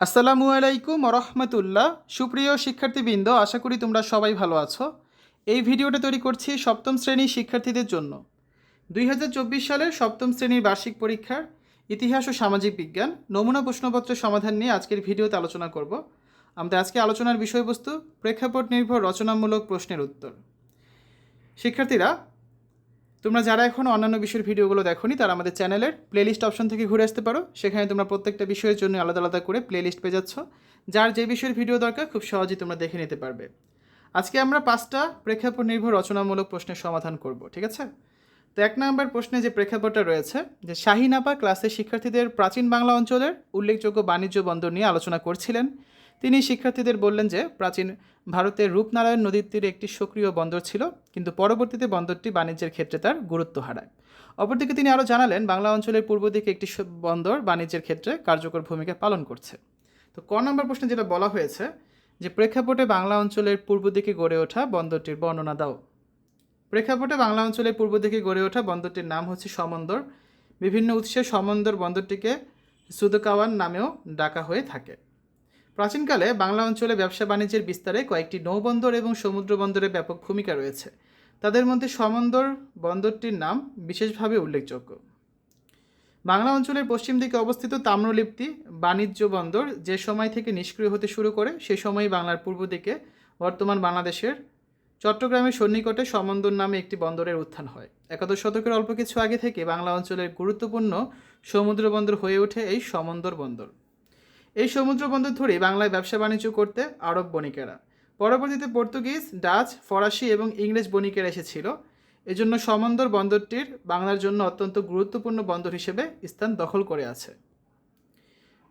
আসসালামু আলাইকুম রহমতুল্লাহ সুপ্রিয় শিক্ষার্থীবৃন্দ, আশা করি তোমরা সবাই ভালো আছো। এই ভিডিওটা তৈরি করছি সপ্তম শ্রেণির শিক্ষার্থীদের জন্য। দুই হাজার চব্বিশ সালের সপ্তম শ্রেণির বার্ষিক পরীক্ষার ইতিহাস ও সামাজিক বিজ্ঞান নমুনা প্রশ্নপত্রের সমাধান নিয়ে আজকের ভিডিওতে আলোচনা করব। আমাদের আজকে আলোচনার বিষয়বস্তু প্রেক্ষাপট নির্ভর রচনামূলক প্রশ্নের উত্তর। শিক্ষার্থীরা তোমরা যারা এখন অন্যান্য বিষয়ের ভিডিওগুলো দেখোনি, তারা আমাদের চ্যানেলের প্লেলিস্ট অপশন থেকে ঘুরে আসতে পারো। সেখানে তোমরা প্রত্যেকটা বিষয়ের জন্য আলাদা আলাদা করে প্লেলিস্ট পেয়ে যাচ্ছ। যার যে বিষয়ের ভিডিও দরকার, খুব সহজেই তোমরা দেখে নিতে পারবে। আজকে আমরা পাঁচটা প্রেক্ষাপট নির্ভর রচনামূলক প্রশ্নের সমাধান করব, ঠিক আছে? তো এক নম্বর প্রশ্নে যে প্রেক্ষাপটটা রয়েছে, যে শাহিনাপা ক্লাসের শিক্ষার্থীদের প্রাচীন বাংলা অঞ্চলের উল্লেখযোগ্য বাণিজ্য বন্দর নিয়ে আলোচনা করছিলেন। তিনি শিক্ষার্থীদের বললেন যে প্রাচীন ভারতের রূপনারায়ণ নদীর তীরে একটি সক্রিয় বন্দর ছিল, কিন্তু পরবর্তীতে বন্দরটি বাণিজ্যের ক্ষেত্রে তার গুরুত্ব হারায়। অপরদিকে তিনি আরও জানালেন, বাংলা অঞ্চলের পূর্ব দিকে একটি বন্দর বাণিজ্যের ক্ষেত্রে কার্যকর ভূমিকা পালন করছে। তো ক নম্বর প্রশ্নে যেটা বলা হয়েছে যে, প্রেক্ষাপটে বাংলা অঞ্চলের পূর্ব দিকে গড়ে ওঠা বন্দরটির বর্ণনা দাও। প্রেক্ষাপটে বাংলা অঞ্চলের পূর্ব দিকে গড়ে ওঠা বন্দরটির নাম হচ্ছে সমন্দর। বিভিন্ন উৎসে সমন্দর বন্দরটিকে সুদকাওয়ান নামেও ডাকা হয়ে থাকে। প্রাচীনকালে বাংলা অঞ্চলে ব্যবসা বাণিজ্যের বিস্তারে কয়েকটি নৌবন্দর এবং সমুদ্র বন্দরের ব্যাপক ভূমিকা রয়েছে। তাদের মধ্যে সমন্দর বন্দরটির নাম বিশেষভাবে উল্লেখযোগ্য। বাংলা অঞ্চলের পশ্চিম দিকে অবস্থিত তাম্রলিপ্তি বাণিজ্য বন্দর যে সময় থেকে নিষ্ক্রিয় হতে শুরু করে, সে সময়ই বাংলার পূর্ব দিকে বর্তমান বাংলাদেশের চট্টগ্রামের সন্নিকটে সমন্দর নামে একটি বন্দরের উত্থান হয়। একাদশ শতকের অল্প কিছু আগে থেকে বাংলা অঞ্চলের গুরুত্বপূর্ণ সমুদ্র বন্দর হয়ে ওঠে এই সমন্দর বন্দর। এই সমুদ্র বন্দর ধরেই বাংলায় ব্যবসা বাণিজ্য করতে আরব বণিকেরা। পরবর্তীতে পর্তুগিজ, ডাচ, ফরাসি এবং ইংরেজ বণিকেরা এসেছিল। এজন্য সমন্দর বন্দরটির বাংলার জন্য অত্যন্ত গুরুত্বপূর্ণ বন্দর হিসেবে স্থান দখল করে আছে।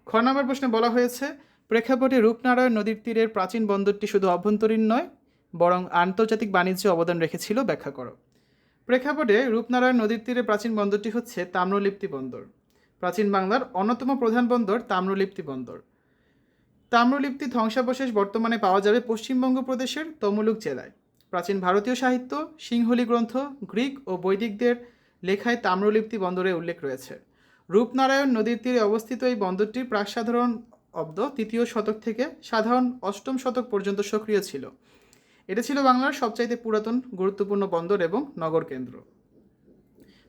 খ নম্বর প্রশ্নে বলা হয়েছে, প্রেক্ষাপটে রূপনারায়ণ নদীর তীরের প্রাচীন বন্দরটি শুধু অভ্যন্তরীণ নয়, বরং আন্তর্জাতিক বাণিজ্যে অবদান রেখেছিল, ব্যাখ্যা করো। প্রেক্ষাপটে রূপনারায়ণ নদীর তীরে প্রাচীন বন্দরটি হচ্ছে তাম্রলিপ্তি বন্দর। প্রাচীন বাংলার অন্যতম প্রধান বন্দর তাম্রলিপ্তি বন্দর। তাম্রলিপ্তি ধ্বংসাবশেষ বর্তমানে পাওয়া যাবে পশ্চিমবঙ্গ প্রদেশের তমলুক জেলায়। প্রাচীন ভারতীয় সাহিত্য, সিংহলি গ্রন্থ, গ্রিক ও বৈদিকদের লেখায় তাম্রলিপ্তি বন্দরের উল্লেখ রয়েছে। রূপনারায়ণ নদীর তীরে অবস্থিত এই বন্দরটি প্রাক সাধারণ অব্দ তৃতীয় শতক থেকে সাধারণ অষ্টম শতক পর্যন্ত সক্রিয় ছিল। এটা ছিল বাংলার সবচাইতে পুরাতন, গুরুত্বপূর্ণ বন্দর এবং নগর কেন্দ্র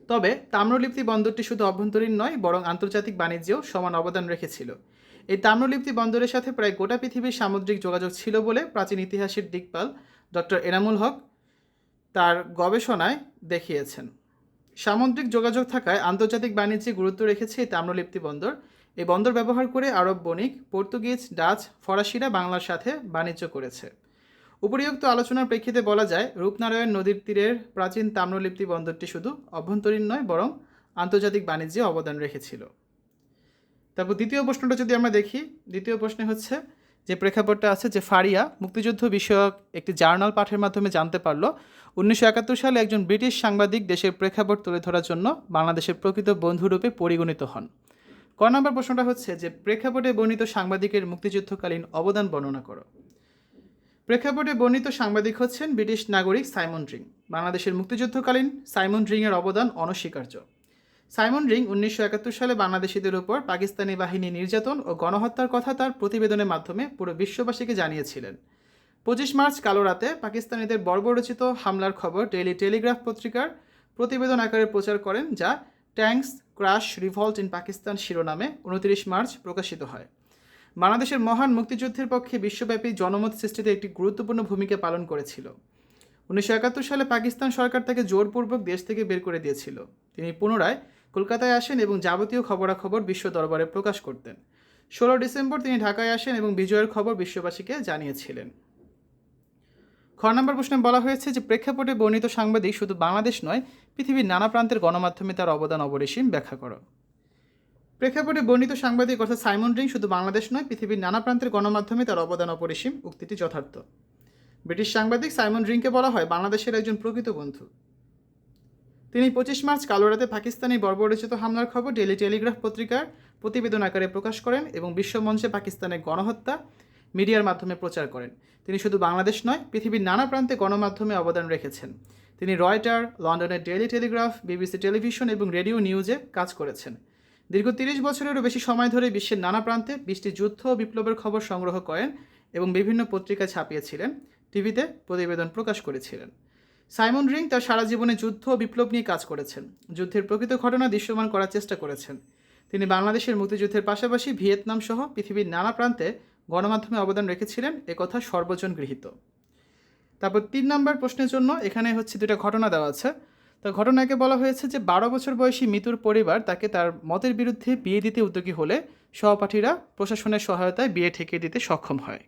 তবে তাম্রলিপ্তি বন্দরটি শুধু অভ্যন্তরীণ নয়, বরং আন্তর্জাতিক বাণিজ্যেও সমান অবদান রেখেছিল। এই তাম্রলিপ্তি বন্দরের সাথে প্রায় গোটা পৃথিবীর সামুদ্রিক যোগাযোগ ছিল বলে প্রাচীন ইতিহাসের দিকপাল ডক্টর এনামুল হক তার গবেষণায় দেখিয়েছেন। সামুদ্রিক যোগাযোগ থাকায় আন্তর্জাতিক বাণিজ্যে গুরুত্ব রেখেছে এই তাম্রলিপ্তি বন্দর। এই বন্দর ব্যবহার করে আরব বণিক, পর্তুগিজ, ডাচ, ফরাসিরা বাংলার সাথে বাণিজ্য করেছে। উপরিউক্ত আলোচনার প্রেক্ষিতে বলা যায়, রূপনারায়ণ নদীর তীরের প্রাচীন তাম্রলিপ্তি বন্দরটি শুধু অভ্যন্তরীণ নয়, বরং আন্তর্জাতিক বাণিজ্যে অবদান রেখেছিল। তারপর দ্বিতীয় প্রশ্নটা যদি আমরা দেখি, দ্বিতীয় প্রশ্নে হচ্ছে যে প্রেক্ষাপটটা আছে যে ফারিয়া মুক্তিযুদ্ধ বিষয়ক একটি জার্নাল পাঠের মাধ্যমে জানতে পারল, উনিশশো একাত্তর সালে একজন ব্রিটিশ সাংবাদিক দেশের প্রেক্ষাপট তুলে ধরার জন্য বাংলাদেশের প্রকৃত বন্ধুরূপে পরিগণিত হন। ক নম্বর প্রশ্নটা হচ্ছে যে প্রেক্ষাপটে বর্ণিত সাংবাদিকের মুক্তিযুদ্ধকালীন অবদান বর্ণনা করো। প্রেক্ষাপটে বর্ণিত সাংবাদিক হচ্ছেন ব্রিটিশ নাগরিক সাইমন রিং। বাংলাদেশের মুক্তিযুদ্ধকালীন সাইমন রিংয়ের অবদান অনস্বীকার্য। সাইমন রিং উনিশশো একাত্তর সালে বাংলাদেশিদের উপর পাকিস্তানি বাহিনী নির্যাতন ও গণহত্যার কথা তার প্রতিবেদনের মাধ্যমে পুরো বিশ্ববাসীকে জানিয়েছিলেন। পঁচিশ মার্চ কালো রাতে পাকিস্তানিদের বর্বরচিত হামলার খবর ডেইলি টেলিগ্রাফ পত্রিকার প্রতিবেদন আকারে প্রচার করেন যা tanks crash revolt in Pakistan শিরোনামে উনত্রিশ মার্চ প্রকাশিত হয়। বাংলাদেশের মহান মুক্তিযুদ্ধের পক্ষে বিশ্বব্যাপী জনমত সৃষ্টিতে একটি গুরুত্বপূর্ণ ভূমিকা পালন করেছিল। উনিশশো একাত্তর সালে পাকিস্তান সরকার তাকে জোরপূর্বক দেশ থেকে বের করে দিয়েছিল। তিনি পুনরায় কলকাতায় আসেন এবং যাবতীয় খবরাখবর বিশ্ব দরবারে প্রকাশ করতেন। ষোলো ডিসেম্বর তিনি ঢাকায় আসেন এবং বিজয়ের খবর বিশ্ববাসীকে জানিয়েছিলেন। খ নম্বর প্রশ্নে বলা হয়েছে যে, প্রেক্ষাপটে বর্ণিত সাংবাদিক শুধু বাংলাদেশ নয়, পৃথিবীর নানা প্রান্তের গণমাধ্যমে তার অবদান অপরিসীম। ব্যাখ্যা করো। প্রেক্ষাপটে বর্ণিত সাংবাদিক অর্থাৎ সাইমন রিং শুধু বাংলাদেশ নয়, পৃথিবীর নানা প্রান্তের গণমাধ্যমে তার অবদান অপরিসীম উক্তিটি যথার্থ। ব্রিটিশ সাংবাদিক সাইমন রিংকে বলা হয় বাংলাদেশের একজন প্রকৃত বন্ধু। তিনি পঁচিশ মার্চ কালো রাতে পাকিস্তানি বর্বরচিত হামলার খবর ডেলি টেলিগ্রাফ পত্রিকার প্রতিবেদন আকারে প্রকাশ করেন এবং বিশ্বমঞ্চে পাকিস্তানের গণহত্যা মিডিয়ার মাধ্যমে প্রচার করেন। তিনি শুধু বাংলাদেশ নয়, পৃথিবীর নানা প্রান্তে গণমাধ্যমে অবদান রেখেছেন। তিনি রয়টার, লন্ডনের ডেইলি টেলিগ্রাফ, বিবিসি টেলিভিশন এবং রেডিও নিউজে কাজ করেছেন। দীর্ঘ তিরিশ বছরেরও বেশি সময় ধরে বিশ্বের নানা প্রান্তে বিশটি যুদ্ধ ও বিপ্লবের খবর সংগ্রহ করেন এবং বিভিন্ন পত্রিকায় ছাপিয়েছিলেন, টিভিতে প্রতিবেদন প্রকাশ করেছিলেন। সাইমন রিং তার সারা জীবনে যুদ্ধ ও বিপ্লব নিয়ে কাজ করেছেন, যুদ্ধের প্রকৃত ঘটনা দৃশ্যমান করার চেষ্টা করেছেন। তিনি বাংলাদেশের মুক্তিযুদ্ধের পাশাপাশি ভিয়েতনাম সহ পৃথিবীর নানা প্রান্তে গণমাধ্যমে অবদান রেখেছিলেন একথা সর্বজন গৃহীত। তারপর তিন নম্বর প্রশ্নের জন্য এখানে হচ্ছে দুটা ঘটনা দেওয়া আছে। তো ঘটনাকে বলা হয়েছে যে বারো বছর বয়সী মিতুর পরিবার তাকে তার মতের বিরুদ্ধে বিয়ে দিতে উদ্যোগী হলে সহপাঠীরা প্রশাসনের সহায়তায় বিয়ে ঠেকিয়ে দিতে সক্ষম হয়।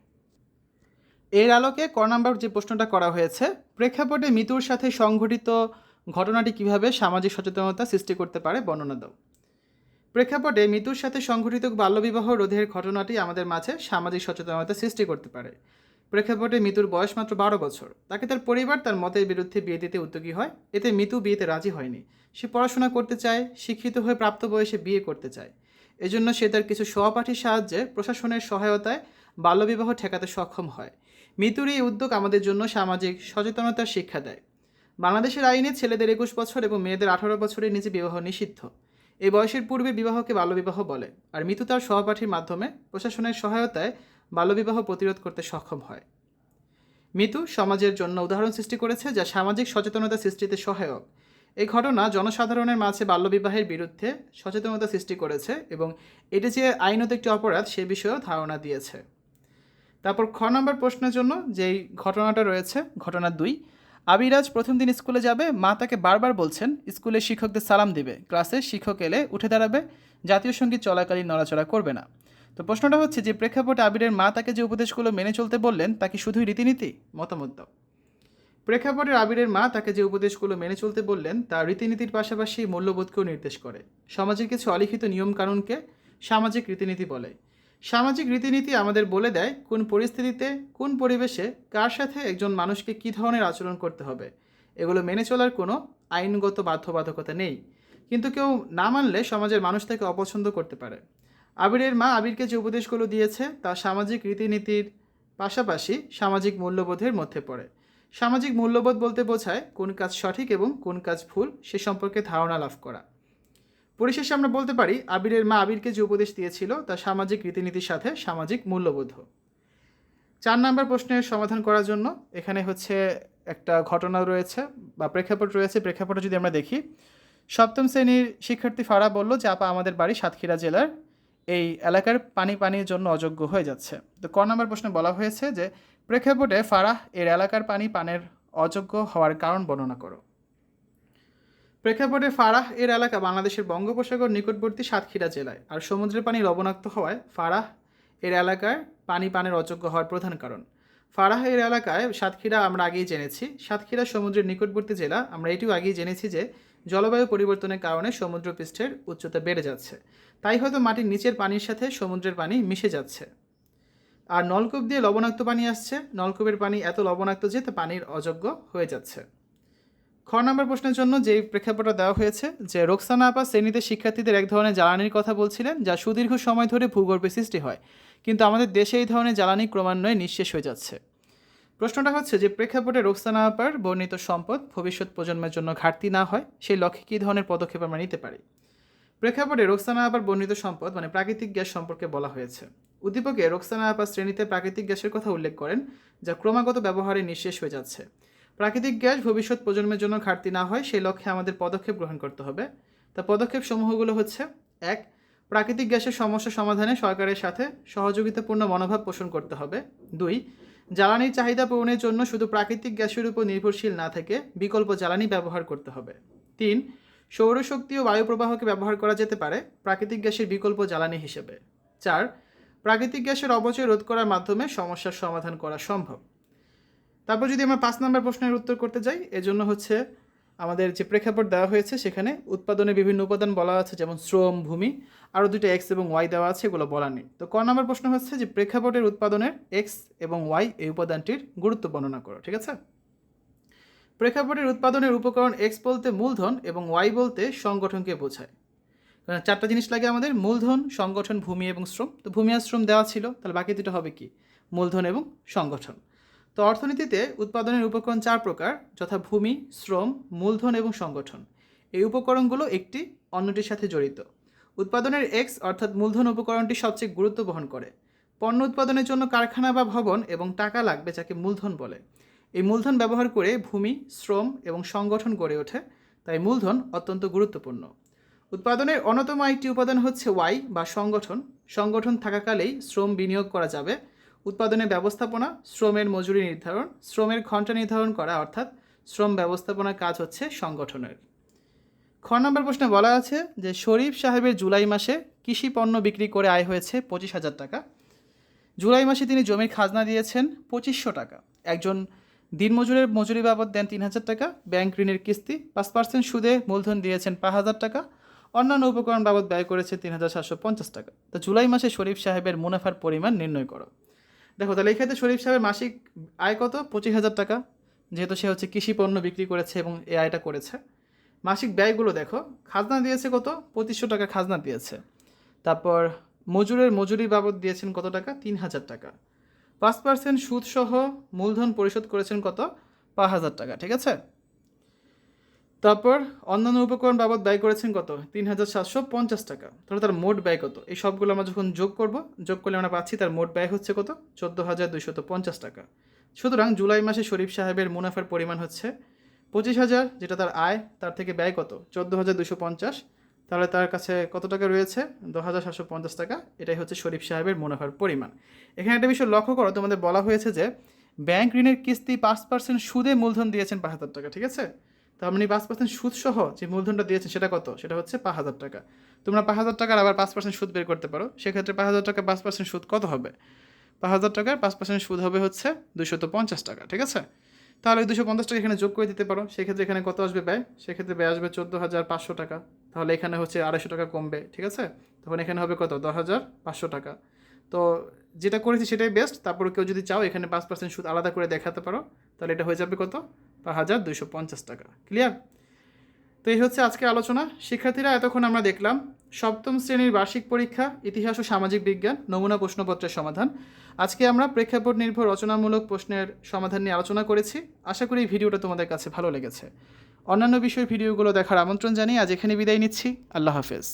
এর আলোকে ক নাম্বার যে প্রশ্নটা করা হয়েছে, প্রেক্ষাপটে মিতুর সাথে সংঘটিত ঘটনাটি কীভাবে সামাজিক সচেতনতা সৃষ্টি করতে পারে বর্ণনা দাও। প্রেক্ষাপটে মিতুর সাথে সংঘটিত বাল্যবিবাহ রোধের ঘটনাটি আমাদের মাঝে সামাজিক সচেতনতা সৃষ্টি করতে পারে। প্রেক্ষাপটে মিতুর বয়স মাত্র বারো বছর। তাকে তার পরিবার তার মতের বিরুদ্ধে বিয়ে দিতে উদ্যোগী হয়। এতে মিতু বিয়েতে রাজি হয়নি। সে পড়াশোনা করতে চায়, শিক্ষিত হয়ে প্রাপ্ত বয়সে বিয়ে করতে চায়। এজন্য সে তার কিছু সহপাঠীর সাহায্যে প্রশাসনের সহায়তায় বাল্যবিবাহ ঠেকাতে সক্ষম হয়। মিতুর এই উদ্যোগ আমাদের জন্য সামাজিক সচেতনতার শিক্ষা দেয়। বাংলাদেশের আইনে ছেলেদের একুশ বছর এবং মেয়েদের আঠারো বছরের নিচে বিবাহ নিষিদ্ধ। এই বয়সের পূর্বে বিবাহকে বাল্যবিবাহ বলে। আর মিতু তার সহপাঠীর মাধ্যমে প্রশাসনের সহায়তায় বাল্যবিবাহ প্রতিরোধ করতে সক্ষম হয়। মিতু সমাজের জন্য উদাহরণ সৃষ্টি করেছে যা সামাজিক সচেতনতা সৃষ্টিতে সহায়ক। এই ঘটনা জনসাধারণের মাঝে বাল্যবিবাহের বিরুদ্ধে সচেতনতা সৃষ্টি করেছে এবং এটি যে আইনত একটি অপরাধ সে বিষয়েও ধারণা দিয়েছে। তারপর খ নম্বর প্রশ্নের জন্য যেই ঘটনাটা রয়েছে, ঘটনা দুই, আবিরাজ প্রথম দিন স্কুলে যাবে, মা তাকে বারবার বলছেন, স্কুলে শিক্ষকদের সালাম দিবে। ক্লাসে শিক্ষক এলে উঠে দাঁড়াবে, জাতীয় সংগীত চলাকালীন নড়াচড়া করবে না। তো প্রশ্নটা হচ্ছে যে প্রেক্ষাপটে আবিরের মা তাকে যে উপদেশগুলো মেনে চলতে বললেন, তা কি শুধুই রীতিনীতি? মতামত দাও। প্রেক্ষাপটের আবিরের মা তাকে যে উপদেশগুলো মেনে চলতে বললেন, তা রীতিনীতির পাশাপাশি মূল্যবোধকেও নির্দেশ করে। সমাজের কিছু অলিখিত নিয়মকানুনকে সামাজিক রীতিনীতি বলে। সামাজিক রীতিনীতি আমাদের বলে দেয় কোন পরিস্থিতিতে, কোন পরিবেশে, কার সাথে একজন মানুষকে কী ধরনের আচরণ করতে হবে। এগুলো মেনে চলার কোনো আইনগত বাধ্যবাধকতা নেই। কিন্তু কেউ না মানলে সমাজের মানুষ তাকে অপছন্দ করতে পারে। আবিরের মা আবিরকে যে উপদেশগুলো দিয়েছে তা সামাজিক রীতিনীতির পাশাপাশি সামাজিক মূল্যবোধের মধ্যে পড়ে। সামাজিক মূল্যবোধ বলতে বোঝায় কোন কাজ সঠিক এবং কোন কাজ ভুল সে সম্পর্কে ধারণা লাভ করা। পরিশেষে আমরা বলতে পারি, আবিরের মা আবিরকে যে উপদেশ দিয়েছিল তা সামাজিক রীতিনীতির সাথে সামাজিক মূল্যবোধ। চার নাম্বার প্রশ্নের সমাধান করার জন্য এখানে হচ্ছে একটা ঘটনা রয়েছে বা প্রেক্ষাপট রয়েছে। প্রেক্ষাপটে যদি আমরা দেখি, সপ্তম শ্রেণির শিক্ষার্থী ফারা বলল যে, আপা, আমাদের বাড়ি সাতক্ষীরা জেলার এই এলাকার পানি পানির জন্য অযোগ্য হয়ে যাচ্ছে। তো ক নম্বর প্রশ্নে বলা হয়েছে যে, প্রেক্ষাপটে ফারাহ এর এলাকার পানি পানের অযোগ্য হওয়ার কারণ বর্ণনা করো। প্রেক্ষাপটে ফারাহ এর এলাকা বাংলাদেশের বঙ্গোপসাগর নিকটবর্তী সাতক্ষীরা জেলায়, আর সমুদ্রের পানি লবণাক্ত হওয়ায় ফারাহ এর এলাকায় পানি পানের অযোগ্য হওয়ার প্রধান কারণ। ফারাহ এর এলাকায় সাতক্ষীরা আমরা আগেই জেনেছি, সাতক্ষীরা সমুদ্রের নিকটবর্তী জেলা, আমরা এটিও আগেই জেনেছি যে জলবায়ু পরিবর্তনের কারণে সমুদ্রপৃষ্ঠের উচ্চতা বেড়ে যাচ্ছে। তাই হয়তো মাটির নিচের পানির সাথে সমুদ্রের পানি মিশে যাচ্ছে। আর নলকূপ দিয়ে লবণাক্ত পানি আসছে। নলকূপের পানি এত লবণাক্ত যে তা পানির অযোগ্য হয়ে যাচ্ছে। খ নম্বর প্রশ্নের জন্য যেই প্রেক্ষাপটটা দেওয়া হয়েছে যে রোকসানা আপা শ্রেণীতে শিক্ষার্থীদের এক ধরনের জ্বালানির কথা বলছিলেন, যা সুদীর্ঘ সময় ধরে ভূগর্ভে সৃষ্টি হয়। কিন্তু আমাদের দেশে এই ধরনের জ্বালানি ক্রমান্বয়ে নিঃশেষ হয়ে যাচ্ছে। প্রশ্নটা হচ্ছে যে প্রেক্ষাপটে রোকসানা আপার বর্ণিত সম্পদ ভবিষ্যৎ প্রজন্মের জন্য ঘাটতি না হয়, সেই লক্ষ্যে কী ধরনের পদক্ষেপ আমরা নিতে পারি? প্রেক্ষাপটে রোকসানা আপার বর্ণিত সম্পদ মানে প্রাকৃতিক গ্যাস সম্পর্কে বলা হয়েছে। উদ্দীপকে রোকসানা আপা শ্রেণীতে প্রাকৃতিক গ্যাসের কথা উল্লেখ করেন, যা ক্রমাগত ব্যবহারে নিঃশেষ হয়ে যাচ্ছে। প্রাকৃতিক গ্যাস ভবিষ্যৎ প্রজন্মের জন্য ঘাটতি না হয়, সেই লক্ষ্যে আমাদের পদক্ষেপ গ্রহণ করতে হবে। তা পদক্ষেপ সমূহগুলো হচ্ছে, এক, প্রাকৃতিক গ্যাসের সমস্যা সমাধানে সরকারের সাথে সহযোগিতাপূর্ণ মনোভাব পোষণ করতে হবে। দুই জ্বালানির চাহিদা পূরণের জন্য শুধু প্রাকৃতিক গ্যাসের উপর নির্ভরশীল না থেকে বিকল্প জ্বালানি ব্যবহার করতে হবে। তিন, সৌরশক্তি ও বায়ু প্রবাহকে ব্যবহার করা যেতে পারে প্রাকৃতিক গ্যাসের বিকল্প জ্বালানি হিসেবে। চার, প্রাকৃতিক গ্যাসের অপচয় রোধ করার মাধ্যমে সমস্যার সমাধান করা সম্ভব। তারপর যদি আমরা পাঁচ নম্বর প্রশ্নের উত্তর করতে যাই, এজন্য হচ্ছে আমাদের যে প্রেক্ষাপট দেওয়া হয়েছে সেখানে উৎপাদনের বিভিন্ন উপাদান বলা আছে, যেমন শ্রম, ভূমি। আরও দুটো এক্স এবং ওয়াই দেওয়া আছে, এগুলো বলা নেই। তো ক নম্বর প্রশ্ন হচ্ছে যে প্রেক্ষাপটের উৎপাদনের এক্স এবং ওয়াই এই উপাদানটির গুরুত্ব বর্ণনা করো, ঠিক আছে? প্রেক্ষাপটের উৎপাদনের উপকরণ এক্স বলতে মূলধন এবং ওয়াই বলতে সংগঠনকে বোঝায়। কারণ চারটা জিনিস লাগে আমাদের, মূলধন, সংগঠন, ভূমি এবং শ্রম। তো ভূমি আর শ্রম দেওয়া ছিল, তাহলে বাকি দুটো হবে কি? মূলধন এবং সংগঠন। তো অর্থনীতিতে উৎপাদনের উপকরণ চার প্রকার, যথা ভূমি, শ্রম, মূলধন এবং সংগঠন। এই উপকরণগুলো একটি, অন্যটির সাথে জড়িত। উৎপাদনের এক্স অর্থাৎ মূলধন উপকরণটি সবচেয়ে গুরুত্ব বহন করে। পণ্য উৎপাদনের জন্য কারখানা বা ভবন এবং টাকা লাগবে যাকে মূলধন বলে। এই মূলধন ব্যবহার করে ভূমি, শ্রম এবং সংগঠন গড়ে ওঠে, তাই মূলধন অত্যন্ত গুরুত্বপূর্ণ। উৎপাদনের অন্যতম একটি উপাদান হচ্ছে ওয়াই বা সংগঠন। সংগঠন থাকাকালেই শ্রম বিনিয়োগ করা যাবে উৎপাদনের ব্যবস্থাপনা, শ্রমের মজুরি নির্ধারণ, শ্রমের ঘণ্টা নির্ধারণ করা, অর্থাৎ শ্রম ব্যবস্থাপনার কাজ হচ্ছে সংগঠনের। খ নম্বর প্রশ্নে বলা আছে যে, শরীফ সাহেবের জুলাই মাসে কৃষি পণ্য বিক্রি করে আয় হয়েছে পঁচিশ হাজার টাকা। জুলাই মাসে তিনি জমির খাজনা দিয়েছেন পঁচিশশো টাকা। একজন দিনমজুরের মজুরি বাবদ দেন তিন হাজার টাকা, ব্যাংক ঋণের কিস্তি পাঁচ পার্সেন্ট সুদে মূলধন দিয়েছেন পাঁচ হাজার টাকা, অন্যান্য উপকরণ বাবদ ব্যয় করেছে তিন হাজার সাতশো পঞ্চাশ টাকা। তো জুলাই মাসে শরীফ সাহেবের মুনাফার পরিমাণ নির্ণয় করো। দেখো, তাহলে এই ক্ষেত্রে শরীফ সাহেবের মাসিক আয় কত? পঁচিশ হাজার টাকা, যেহেতু সে হচ্ছে কৃষি পণ্য বিক্রি করেছে এবং এ আয়টা করেছে। মাসিক ব্যয়গুলো দেখো, খাজনা দিয়েছে কত? পঁচিশশো টাকা খাজনা দিয়েছে। তারপর মজুরের মজুরি বাবদ দিয়েছেন কত টাকা? তিন হাজার টাকা। পাঁচ পার্সেন্ট সুদসহ মূলধন পরিশোধ করেছেন কত? পাঁচ হাজার টাকা, ঠিক আছে? তারপর অন্যান্য উপকরণ বাবদ ব্যয় করেছেন কত? তিন হাজার সাতশো পঞ্চাশ টাকা। তাহলে তার মোট ব্যয় কত? এই সবগুলো আমরা যখন যোগ করব, যোগ করলে আমরা পাচ্ছি তার মোট ব্যয় হচ্ছে কত? চোদ্দ হাজার দুইশত পঞ্চাশ টাকা। সুতরাং জুলাই মাসে শরীফ সাহেবের মুনাফার পরিমাণ হচ্ছে পঁচিশ হাজার, যেটা তার আয়, তার থেকে ব্যয় কত? চোদ্দ হাজার দুশো পঞ্চাশ। তাহলে তার কাছে কত টাকা রয়েছে? দু হাজার সাতশো পঞ্চাশ টাকা। এটাই হচ্ছে শরীফ সাহেবের মুনাফার পরিমাণ। এখানে একটা বিষয় লক্ষ্য করো, তোমাদের বলা হয়েছে যে, ব্যাংক ঋণের কিস্তি পাঁচ পার্সেন্ট সুদে মূলধন দিয়েছেন পাঁচ হাজার টাকা, ঠিক আছে? তার আপনি পাঁচ পার্সেন্ট সুদ সহ যে মূলধনটা দিয়েছেন সেটা কত? সেটা হচ্ছে পাঁচ হাজার টাকা। তোমরা পাঁচ হাজার টাকার আবার পাঁচ পার্সেন্ট সুদ বের করতে পারো। সেক্ষেত্রে পাঁচ হাজার টাকা পাঁচ পার্সেন্ট সুদ কত হবে? পাঁচ হাজার টাকার পাঁচ পার্সেন্ট সুদ হবে হচ্ছে দুশত পঞ্চাশ টাকা, ঠিক আছে? তাহলে ওই দুশো পঞ্চাশ টাকা এখানে যোগ করে দিতে পারো। সেক্ষেত্রে এখানে কত আসবে ব্যয়? সেক্ষেত্রে ব্যয় আসবে চোদ্দ হাজার পাঁচশো টাকা। তাহলে এখানে হচ্ছে আড়াইশো টাকা কমবে, ঠিক আছে? তখন এখানে হবে কত? দশ হাজার পাঁচশো টাকা। তো যেটা করেছি সেটাই বেস্ট তারপর কেউ যদি চাও এখানে পাঁচ পার্সেন্ট সুদ আলাদা করে দেখাতে পারো। তাহলে এটা হয়ে যাবে কত? পাঁচ হাজার দুইশো পঞ্চাশ টাকা। ক্লিয়ার তো এই হচ্ছে আজকে আলোচনা। শিক্ষার্থীরা, এতক্ষণ আমরা দেখলাম সপ্তম শ্রেণির বার্ষিক পরীক্ষা, ইতিহাস ও সামাজিক বিজ্ঞান, নমুনা প্রশ্নপত্রের সমাধান। আজকে আমরা প্রেক্ষাপট নির্ভর, রচনামূলক প্রশ্নের সমাধান নিয়ে আলোচনা করেছি। আশা করি ভিডিওটা তোমাদের কাছে ভালো লেগেছে। অন্যান্য বিষয়ের ভিডিওগুলো দেখার আমন্ত্রণ জানিয়ে আজ এখানে বিদায় নিচ্ছি। আল্লাহ হাফেজ।